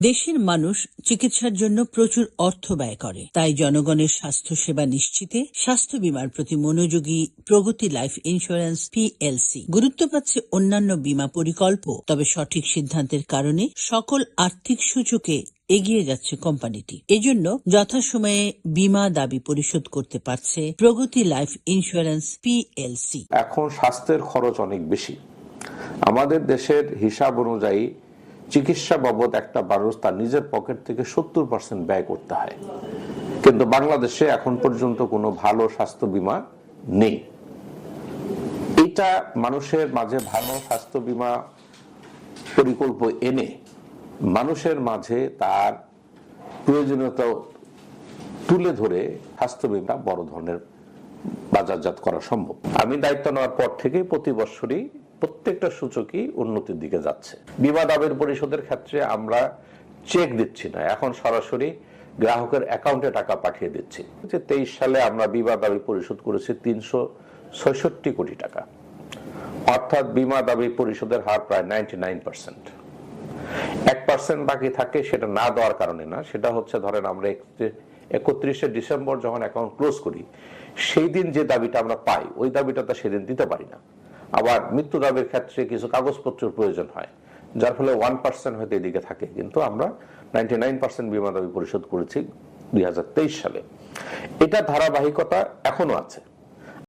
দেশের মানুষ চিকিৎসার জন্য প্রচুর অর্থ ব্যয় করে। তাই জনগণের স্বাস্থ্য সেবা নিশ্চিতে স্বাস্থ্য বীমার প্রতি মনোযোগী প্রগতি লাইফ ইন্স্যুরেন্স পিএলসি গুরুত্ব পাচ্ছে অন্যান্য বীমা পরিকল্প। তবে সঠিক সিদ্ধান্তের কারণে সকল আর্থিক সূচকে এগিয়ে যাচ্ছে কোম্পানিটি। এজন্য যথাসময়ে বীমা দাবি পরিশোধ করতে পারছে প্রগতি লাইফ ইন্স্যুরেন্স পিএলসি। এখন স্বাস্থ্যের খরচ অনেক বেশি। আমাদের দেশের হিসাব অনুযায়ী চিকিৎসা বাবদ একটা মানুষ তার নিজের পকেট থেকে সত্তর পার্সেন্ট ব্যয় করতে হয়। কিন্তু বাংলাদেশে এখন পর্যন্ত কোনো ভালো স্বাস্থ্য বীমা নেই। এটা মানুষের মাঝে ভালো স্বাস্থ্য বীমা পরিকল্প এনে মানুষের মাঝে তার প্রয়োজনীয়তা তুলে ধরে স্বাস্থ্য বীমা বড় ধরনের বাজারজাত করা সম্ভব। আমি দায়িত্ব নেওয়ার পর থেকে প্রতি বছরই প্রত্যেকটা সূচকই উন্নতির দিকে যাচ্ছে। বিমা দাবির পরিশোধের ক্ষেত্রে আমরা চেক দিচ্ছি না। এখন সরাসরি গ্রাহকের অ্যাকাউন্টে টাকা পাঠিয়ে দিচ্ছি। যে তেইশ সালে আমরা বিমা দাবি পরিশোধ করেছি তিনশো ছয়ষট্টি কোটি টাকা। অর্থাৎ বিমা দাবি পরিশোধের হার প্রায় নাইনটি নাইন পার্সেন্ট এক পার্সেন্ট বাকি থাকে সেটা না দেওয়ার কারণে না, সেটা হচ্ছে ধরেন আমরা একত্রিশে ডিসেম্বর যখন অ্যাকাউন্ট ক্লোজ করি, সেই দিন যে দাবিটা আমরা পাই, ওই দাবিটা তো সেদিন দিতে পারি না। আবার মৃত্যু দাবির ক্ষেত্রে কিছু কাগজপত্রের প্রয়োজন হয়, যার ফলে ওয়ান পার্সেন্ট হয়তো এদিকে থাকে। কিন্তু আমরা নাইনটি নাইন পার্সেন্ট বিমা দাবি পরিশোধ করেছি দুই হাজার তেইশ সালে। এটা ধারাবাহিকতা এখনও আছে।